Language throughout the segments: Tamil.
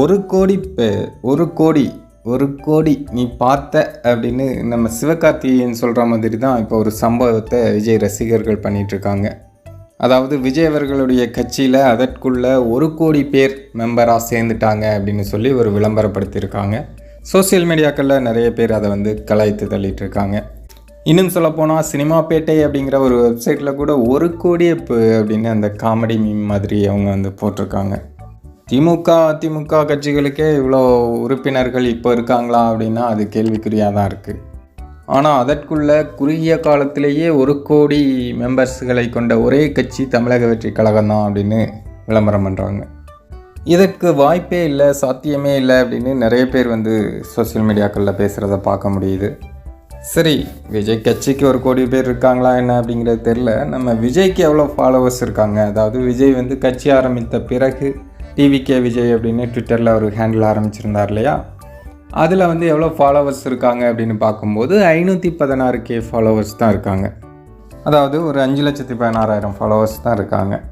ஒரு கோடி ஒரு கோடி ஒரு கோடி நீ பார்த்த அப்படின்னு நம்ம சிவகார்த்திகேயன் சொல்கிற மாதிரி தான் இப்போ ஒரு சம்பவத்தை விஜய் ரசிகர்கள் பண்ணிகிட்ருக்காங்க அதாவது விஜய் அவர்களுடைய கட்சியில் அதற்குள்ள ஒரு கோடி பேர் மெம்பராக சேர்ந்துட்டாங்க அப்படின்னு சொல்லி ஒரு விளம்பரப்படுத்தியிருக்காங்க. சோஷியல் மீடியாக்களில் நிறைய பேர் அதை வந்து கலாய்த்து தள்ளிட்டு இருக்காங்க இன்னும் சொல்லப்போனால் சினிமாப்பேட்டை அப்படிங்கிற ஒரு வெப்சைட்டில் கூட ஒரு கோடி இப்போ அப்படின்னு அந்த காமெடி மீம் மாதிரி அவங்க வந்து போட்டிருக்காங்க. திமுக அதிமுக கட்சிகளுக்கே இவ்வளோ உறுப்பினர்கள் இப்போ இருக்காங்களா அப்படின்னா அது கேள்விக்குறியாக தான் இருக்குது ஆனால் அதற்குள்ள குறுகிய காலத்திலேயே ஒரு கோடி மெம்பர்ஸ்களை கொண்ட ஒரே கட்சி தமிழக வெற்றி கழகம் தான் அப்படின்னு விளம்பரம் பண்ணுறாங்க இதற்கு வாய்ப்பே இல்லை சாத்தியமே இல்லை அப்படின்னு நிறைய பேர் வந்து சோஷியல் மீடியாக்களில் பேசுகிறத பார்க்க முடியுது. சரி விஜய் கட்சிக்கு ஒரு கோடி பேர் இருக்காங்களா என்ன அப்படிங்கிறது தெரில நம்ம விஜய்க்கு எவ்வளோ ஃபாலோவர்ஸ் இருக்காங்க? அதாவது விஜய் வந்து கட்சி ஆரம்பித்த பிறகு டிவிகே விஜய் அப்படின்னு ட்விட்டரில் ஒரு ஹேண்டில் ஆரம்பிச்சிருந்தார் இல்லையா? அதில் வந்து எவ்வளோ ஃபாலோவர்ஸ் இருக்காங்க அப்படின்னு பார்க்கும்போது ஐநூற்றி பதினாறு கே ஃபாலோவர்ஸ் தான் இருக்காங்க. அதாவது ஒரு அஞ்சு லட்சத்தி பதினாறாயிரம் ஃபாலோவர்ஸ் தான் இருக்காங்க.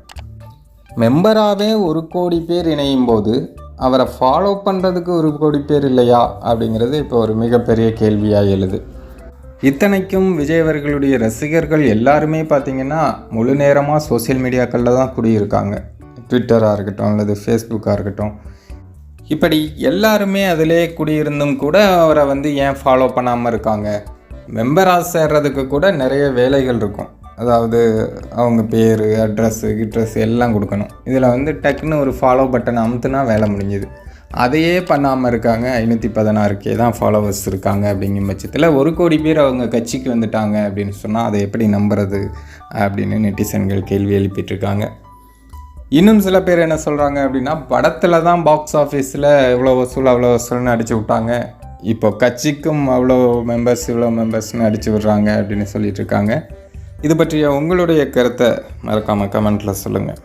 மெம்பராகவே ஒரு கோடி பேர் இணையும் போது அவரை ஃபாலோ பண்ணுறதுக்கு ஒரு கோடி பேர் இல்லையா? அப்படிங்கிறது இப்போ ஒரு மிகப்பெரிய கேள்வியாக எழுது. இத்தனைக்கும் விஜய் அவர்களுடைய ரசிகர்கள் எல்லாருமே பார்த்தீங்கன்னா முழு நேரமாக சோஷியல் மீடியாக்களில் தான் குடியிருக்காங்க. ட்விட்டராக இருக்கட்டும் அல்லது ஃபேஸ்புக்காக இருக்கட்டும் இப்படி எல்லாருமே அதிலே குடியிருந்தும் கூட அவரை வந்து ஏன் ஃபாலோ பண்ணாமல் இருக்காங்க? மெம்பராக சேர்றதுக்கு கூட நிறைய வேலைகள் இருக்கும். அதாவது அவங்க பேர் அட்ரஸ்ஸு கிட்ரஸ் எல்லாம் கொடுக்கணும். இதில் வந்து டக்குன்னு ஒரு ஃபாலோ பட்டன் அமுத்துனா வேலை முடிஞ்சுது. அதையே பண்ணாமல் இருக்காங்க. ஐநூற்றி பதினாறு கே தான் ஃபாலோவர்ஸ் இருக்காங்க அப்படிங்கும் பட்சத்தில் ஒரு கோடி பேர் அவங்க கட்சிக்கு வந்துட்டாங்க அப்படின்னு சொன்னால் அதை எப்படி நம்புறது அப்படின்னு நெட்டிசன்கள் கேள்வி எழுப்பிட்டு இருக்காங்க. இன்னும் சில பேர் என்ன சொல்கிறாங்க அப்படின்னா படத்தில் தான் பாக்ஸ் ஆஃபீஸில் இவ்வளோ வசூல் அவ்வளோ வசூல்னு அடிச்சு விட்டாங்க. இப்போ கட்சிக்கும் அவ்வளோ மெம்பர்ஸ் இவ்வளோ மெம்பர்ஸ்னு அடித்து விடுறாங்க அப்படின்னு சொல்லிட்டு இருக்காங்க. இது பற்றிய உங்களுடைய கருத்தை மறக்காமல் கமெண்ட்டில் சொல்லுங்கள்